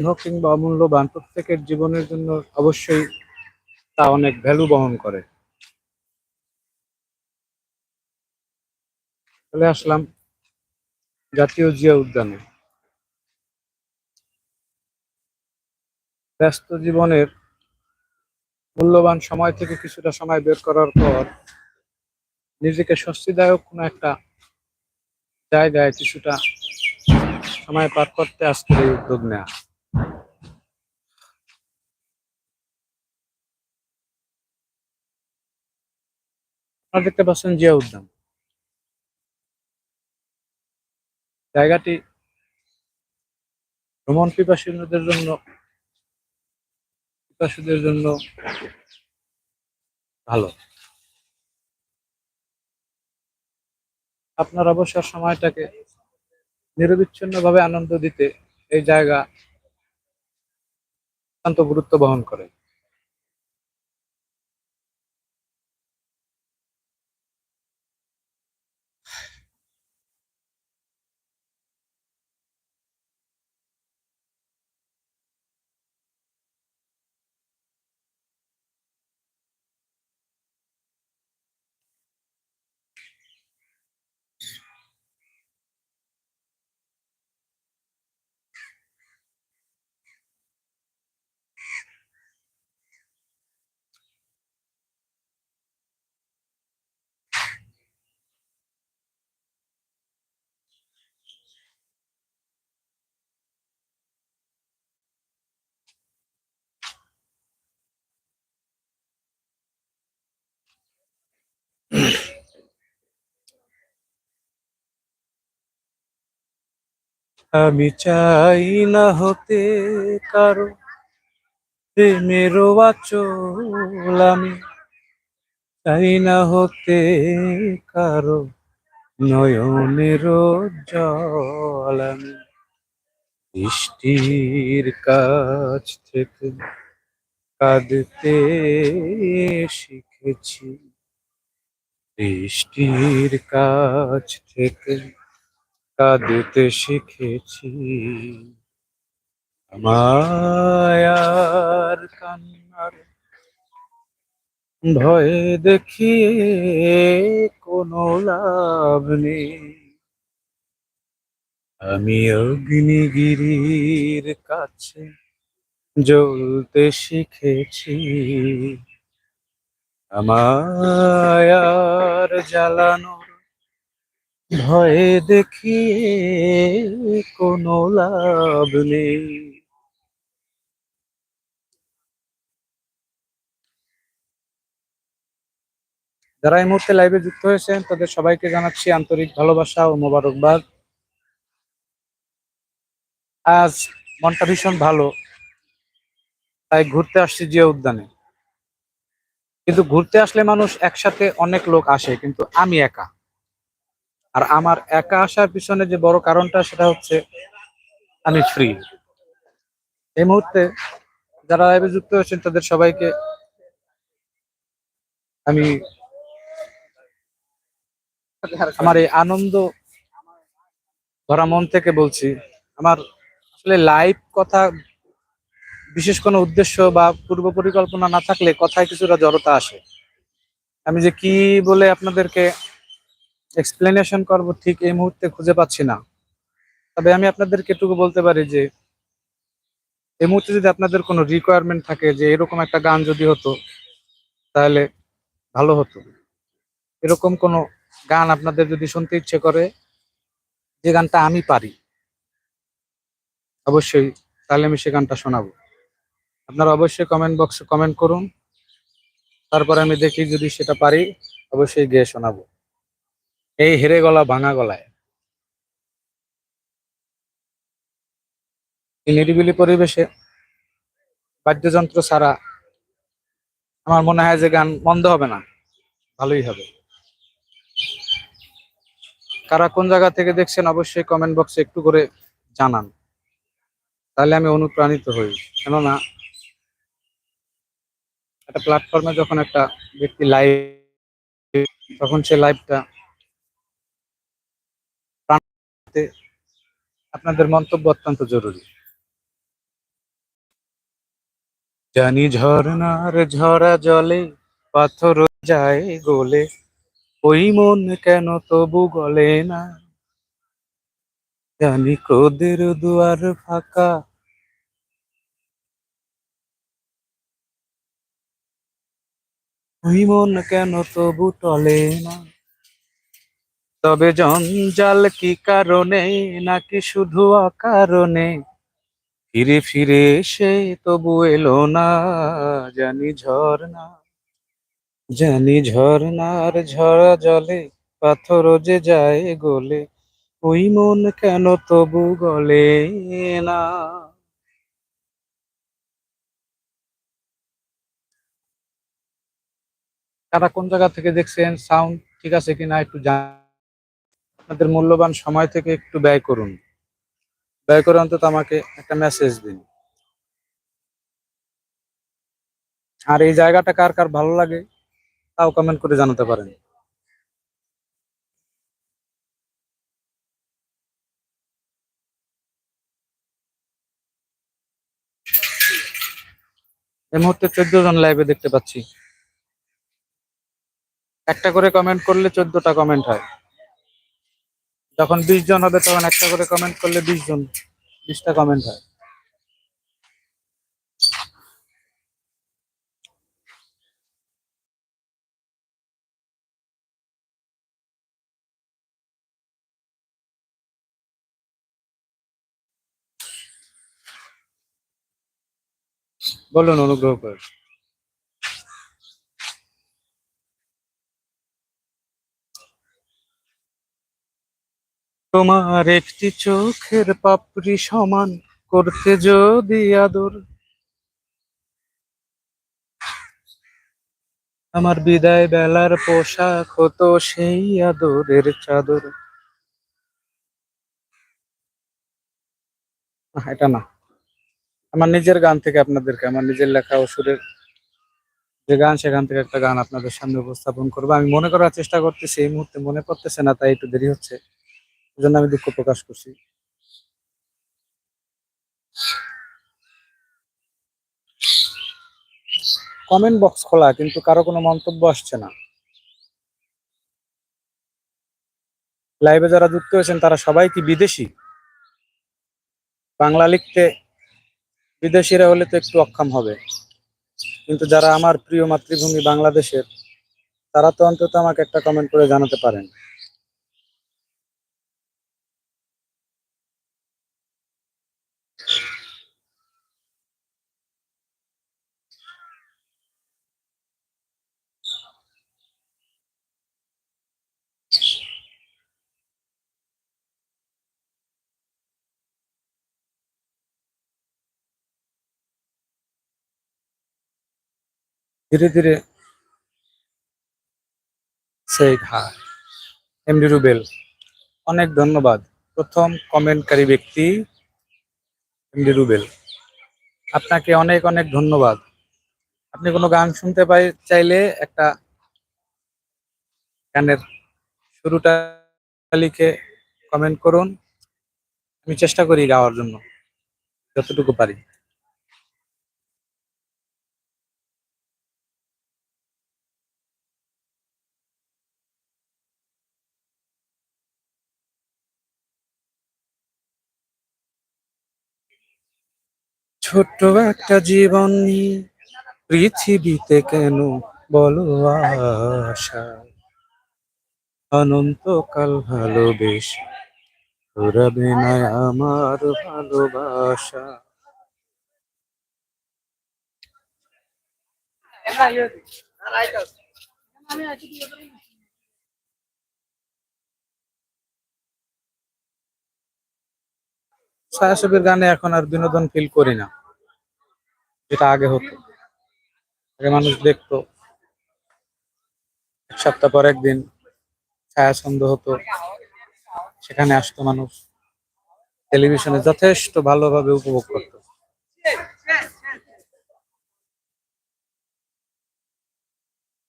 হোক কিংবা অমূল্যবান প্রত্যেকের জীবনের জন্য অবশ্যই তা অনেক ভ্যালু বহন করে। চলে আসলাম জাতীয় জিয়া উদ্যানে। ব্যস্ত জীবনের মূল্যবান সময় থেকে কিছুটা সময় বের করার পর নিজেকে স্বস্তিদায়ক কোনো একটা জায়গায় কিছুটা সময় পার করতে এই উদ্যোগ নেওয়া আপনারা দেখতে পাচ্ছেন জিয়া উদ্যান। জায়গাটি ভ্রমণ পিপাসীদের জন্য পিপাসীদের জন্য ভালো। আপনার অবসর সময়টাকে নিরবিচ্ছিন্ন ভাবে আনন্দ দিতে এই জায়গা অত্যন্ত গুরুত্ব বহন করে। আমি চাই না হতে কারও প্রেমেরও আচল, আমি চাই না হতে কারও নয়নের জল আমি বৃষ্টির কাছ থেকে কাঁদতে শিখেছি বৃষ্টির কাছ থেকে কাঁদতে শিখেছি। মায়ার কান্নার ভয়ে দেখিয়ে কোনো লাভ নেই। আমি অগ্নিগিরির কাছে জ্বলতে শিখেছি। আমায়ার জ্বালানোর ভয়ে দেখিয়ে কোনো লাভ নেই। যারা এই মুহূর্তে লাইভে যুক্ত হয়েছেন, তাদের সবাইকে জানাচ্ছি আন্তরিক ভালোবাসা ও মোবারকবাদ। আজ মনটা ভীষণ ভালো, তাই ঘুরতে আসছি জিয়া উদ্যানে। কিন্তু ঘুরতে আসলে মানুষ একসাথে অনেক লোক আসে, কিন্তু আমি একা। আর আমার একা আসার পিছনে যে বড় কারণটা সেটা হচ্ছে আমি ফ্রি এই মুহূর্তে যারা লাইভে যুক্ত হয়েছেন তাদের সবাইকে আমি আমার এই আনন্দ ভরা মন থেকে বলছি, আমার আসলে লাইভ কথা বিশেষ কোনো উদ্দেশ্য বা পূর্ব পরিকল্পনা না থাকলে কথায় কিছুটা জড়তা আসে। আমি যে কি বলে আপনাদেরকে এক্সপ্লেনেশন করব ঠিক এই মুহূর্তে খুঁজে পাচ্ছি না। তবে আমি আপনাদেরকে এটুকু বলতে পারি যে, এই মুহূর্তে যদি আপনাদের কোনো রিকোয়ারমেন্ট থাকে যে এরকম একটা গান যদি হতো, তাহলে ভালো হতো। এরকম কোনো গান আপনাদের যদি শুনতে ইচ্ছে করে, যে গানটা আমি পারি, অবশ্যই তাহলে আমি সে গানটা শোনাবো। আপনারা অবশ্যই কমেন্ট বক্সে কমেন্ট করুন, তারপর আমি দেখি যদি সেটা পারি, অবশ্যই গিয়ে শোনাবো। এই হেরে গলা, ভাঙা গলায়। নিরিবিলি পরিবেশে বাদ্যযন্ত্র ছাড়া আমার মনে হয় যে গান বন্ধ হবে না। ভালোই হবে। কারা কোন জায়গা থেকে দেখছেন অবশ্যই কমেন্ট বক্সে একটু করে জানান। তাহলে আমি অনুপ্রাণিত হই। কেননা একটা প্ল্যাটফর্মে যখন একটা ব্যক্তি লাইভ তখন সে লাইভটা আপনাদের মন্তব্য অত্যন্ত জরুরি। জানি ঝর্ণার ঝরা জলে পাথর যায় গলে, ওই মন কেন তবু গলে না? জানি ক্রোধের দুয়ার ফাঁকা। ওই মন কেন তবু টলে না? তবে জঞ্জাল কি কারণে, নাকি শুধু অকারণে? ফিরে ফিরে এসে তবু এলো না, জানি ঝর্ণা, জানি ঝর্ণার ঝরা জলে, পাথর যে যায় গলে, ওই মন কেন তবু গলে না? তারা কোন জায়গা থেকে দেখছেন? সাউন্ড ঠিক আছে কিনা একটু জান আপনাদের মূল্যবান সময় থেকে একটু ব্যয় করুন। ব্যয় করে অন্তত আমাকে একটা মেসেজ দিন। আর এই জায়গাটা কার কার ভালো লাগে, তাও কমেন্ট করে জানাতে পারেন। এই মুহূর্তে চোদ্দ জন লাইভে দেখতে পাচ্ছি। একটা করে কমেন্ট করলে চোদ্দটা কমেন্ট হয়। যখন বিশ জন হবে তখন একটা করে কমেন্ট করলে বিশ জন, বিশটা কমেন্ট হয়। বলুন অনুগ্রহ করে। তোমার একটি চোখের পাপড়ি সমান করতে যদি আদর। আমার বিদায় বেলার পোশাক হতো সেই আদরের চাদর। এটা না। আমার নিজের গান থেকে আপনাদেরকে, আমার নিজের লেখা ও সুরের যে গান, সেখান থেকে একটা গান আপনাদের সামনে উপস্থাপন করব। আমি মনে করার চেষ্টা করতেছি, এই মুহূর্তে মনে পড়তেছে না, তাই একটু দেরি হচ্ছে। এজন্য আমি দুঃখ প্রকাশ করছি। কমেন্ট বক্স খোলা, কিন্তু কারও কোনো মন্তব্য আসছে না। লাইভে যারা যুক্ত হয়েছেন, তারা সবাই কি বিদেশি? বাংলা লিখতে বিদেশিরা হলে তো একটু অক্ষম হবে। কিন্তু যারা আমার প্রিয় মাতৃভূমি বাংলাদেশের, তারা তো অন্তত আমাকে একটা কমেন্ট করে জানাতে পারেন। ধীরে ধীরে সেই হাই এমডি রুবেল অনেক ধন্যবাদ। প্রথম কমেন্টকারী ব্যক্তি এমডি রুবেল আপনাকে অনেক অনেক ধন্যবাদ। আপনি কোনো গান শুনতে পাই, চাইলে একটা গানের শুরুটা লিখে কমেন্ট করুন। আমি চেষ্টা করি গাওয়ার জন্য, যতটুকু পারি। ছোট্ট একটা জীবন নিয়ে পৃথিবীতে কেন বলো আশা? অনন্তকাল ভালোবেসে ফুরাবে না আমার ভালোবাসা। ছায়াছবির গানে এখন আর বিনোদন ফিল করি না। যেটা আগে হতো। আগে মানুষ দেখতো। এক সপ্তাহ পর একদিন ছায়া ছন্দ হতো। সেখানে আসতো মানুষ। টেলিভিশনে যথেষ্ট ভালোভাবে উপভোগ করতো।